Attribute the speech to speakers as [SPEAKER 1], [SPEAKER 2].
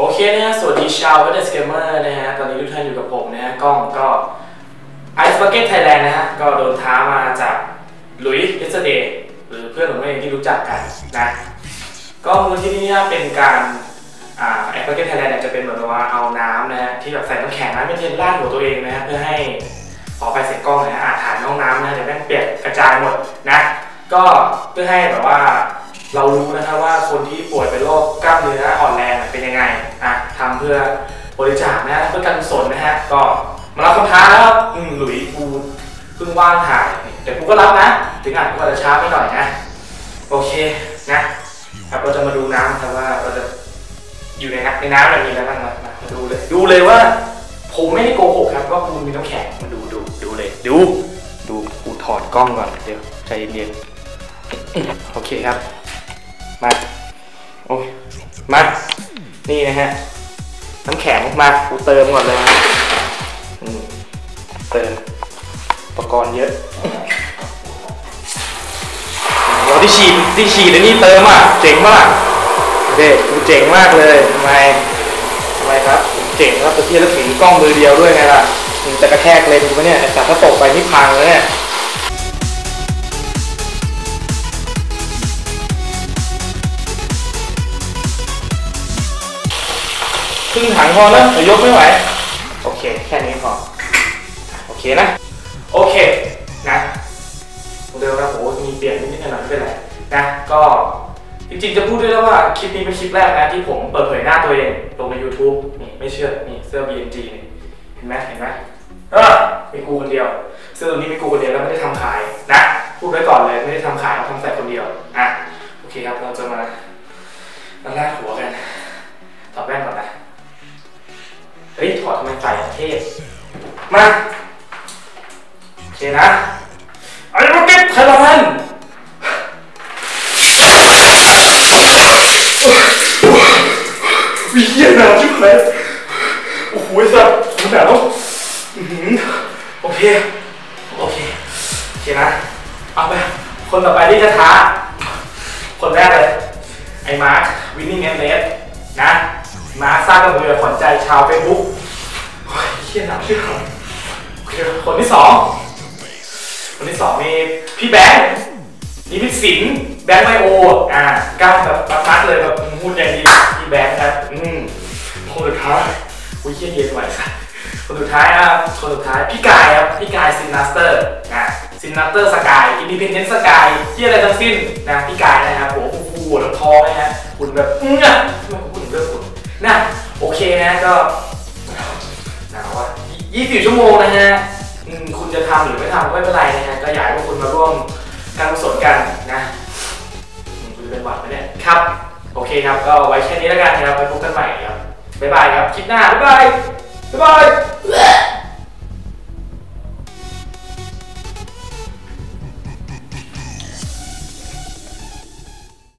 [SPEAKER 1] โอเคนะฮะสวัสดีชาวเวทสเกมเมอร์นะฮะ ตอนนี้ทุกท่านอยู่กับผมนะฮะ กล้องก็ไอซ์บักเก็ตไทยแลนด์นะฮะ ก็โดนท้ามาจากลุยส์เยสเดย์หรือเพื่อนผมเองที่รู้จักกันนะ ก็มูลที่นี่เป็นการไอซ์บักเก็ตไทยแลนด์เนี่ยจะเป็นเหมือนว่าเอาน้ำนะฮะ ที่แบบใส่น้ำแข็งนะไม่เทนราดหัวตัวเองนะฮะ เพื่อให้ออไปเสร็จกล้องนะฮะอาถ่ายน้องน้ำนะเดี๋ยวแม่งเปียกกระจายหมดนะ ก็เพื่อให้แบบว่าเรารู้นะครับว่าคนที่ป่วยเป็นโรคกล้ามเนื้อ เพิ่งว่างถ่ายแต่กูก็รับนะ ถึงอาจจะช้าไปหน่อยนะ โอเคนะครับเราจะมาดูน้ำครับว่าเราจะอยู่ในน้ำในน้ำแบบนี้แล้วกันมามามาดูเลย ดูเลยว่า ผมไม่ได้โกหกครับว่าคุณมีน้ำแข็งมาดูดูดูเลย ดู ดูกูถอดกล้องก่อนเดี๋ยวใจเย็นๆโอเคครับ มาโอ้ยมานี่นะฮะน้ำแข็งมากูเติมก่อนเลยเติม ปกรณ์เยอะเราที่ฉีดที่ฉีดอันนี้เติมอะเจ๋งมากเด็กกูเจ๋งมากเลยทำไมทำไมครับเจ๋งครับตะเกียบแล้วถือกล้องมือเดียวด้วยไงล่ะมึงจะกระแทกเลนกูปะเนี่ยไอ้สัตว์ถ้าตกไปนี่พังเลยเนี่ยครึ่งถังพอแล้วยกไม่ไหว โอเค แค่นี้พอ โอเคนะ โอเคนะเดิมนะโหมีเปลี่ยนนิดหน่อยไม่เป็นไรนะก็จริงๆจะพูดด้วยแล้วว่าคลิปนี้เป็นคลิปแรกนะที่ผมเปิดเผยหน้าตัวเองลงใน YouTube นี่ไม่เชื่อนี่เสื้อ BNG นี่เห็นไหมเห็นไหมเออมีกูคนเดียวเสื้อตัวนี้มีกูคนเดียวแล้วไม่ได้ทำขายนะพูดไว้ก่อนเลยไม่ได้ทำขายเราทำแต่คนเดียวอะโอเคครับเราจะมามาลากหัวกันถอดแว่นก่อนนะเฮ้ยถอดทำไมใส่เทศมา เคนะไอ้โรเก็ตไทยแลนด์วิเฮียนาวชิบหายโอ้โหไอ้สัสหนาวอื้อหือโอเค โอเค โอเคนะ เอาไป คนต่อไปที่จะท้า คนแรกเลย ไอ้มาร์ควินนิ่งแอนเลสนะมาสร้างกระเบือขวัญใจชาวเฟซบุ๊กโอ้ยเชี่ยหนักชื่อคนโอเคคนที่สอง ที่สองนี่พี่แบงค์นิพิสินแบงค์ไมโออ่าก้าวแบบประทัดเลยแบบพูดอย่างดีพี่แบงค์ครับอืมคนสุดท้ายอุ้ยเชี่ยเย็นไหวค่ะคนสุดท้ายอะคนสุดท้ายพี่กายครับพี่กายซินนัสเตอร์อ่าซินนัสเตอร์สกายอินดิเพนเดนต์สกายที่อะไรทั้งสิ้นนะพี่กายนะครับผมฟูๆแล้วท้องนะฮะคุณแบบเงี้ยทำไมคุณถึงเลือกคุณนะโอเคนะก็หนาวอะ24 ชั่วโมงนะฮะอืมคุณจะทำหรือไม่ทำก็ไม่เป็นไร ก็อยากให้พวกคุณมาร่วมการกุศลกันนะคุณจะเป็นหวัดไหมเนี่ยครับ โอเคครับ ก็ไว้แค่นี้แล้วกันนะครับไว้พบกันใหม่ครับ บ๊ายบายครับ คลิปหน้า บ๊ายบาย บ๊ายบาย